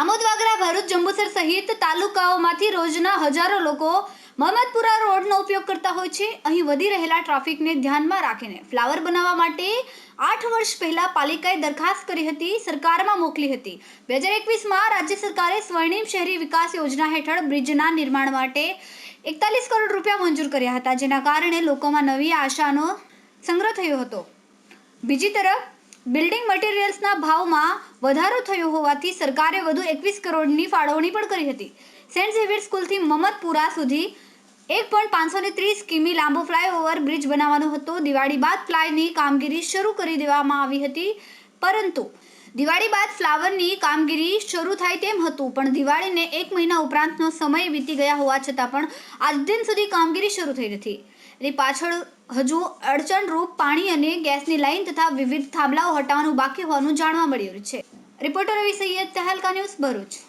આમોદવાગરા ભરૂચ, જંબુસર સહિત તાલુકાઓમાંથી રોજના હજારો લોકો મહમદપુરા રોડનો ઉપયોગ કરતા હોય છે. અહીં વધી રહેલા ટ્રાફિકને ધ્યાનમાં રાખીને ફ્લાવર બનાવવા માટે આઠ વર્ષ પહેલા પાલિકાએ દરખાસ્ત કરી હતી, સરકારમાં મોકલી હતી. બે હજાર એકવીસમાં રાજ્ય સરકારે સ્વર્ણિમ શહેરી વિકાસ યોજના હેઠળ બ્રિજના નિર્માણ માટે એકતાલીસ કરોડ રૂપિયા મંજૂર કર્યા હતા, જેના કારણે લોકોમાં નવી આશાનો સંગ્રહ થયો હતો. બીજી તરફ બિલ્ડિંગ મટીરિયલ્સના ભાવમાં વધારો થયો હોવાથી સરકારે વધુ એકવીસ કરોડની ફાળવણી પણ કરી હતી. સેન્ટ ઝેવિયર સ્કૂલથી મમદપુરા સુધી એક પોઈન્ટ પાંચસો ને ત્રીસ કિમી લાંબો ફ્લાયઓવર બ્રિજ બનાવવાનો હતો. દિવાળી બાદ ફ્લાયની કામગીરી શરૂ કરી દેવામાં આવી હતી. પરંતુ દિવાળી બાદ ફ્લાવરની કામગીરી શરૂ થાય તેમ હતું, પણ દિવાળીને એક મહિના ઉપરાંતનો સમય વીતી ગયા હોવા છતાં પણ આજ દિન સુધી કામગીરી શરૂ થઈ નથી. એની પાછળ હજુ અડચણરૂપ પાણી અને ગેસની લાઈન તથા વિવિધ થાંભલાઓ હટાવવાનું બાકી હોવાનું જાણવા મળી રહ્યું છે. Reporter Ravi Saiyed Tehelka news Bharuch.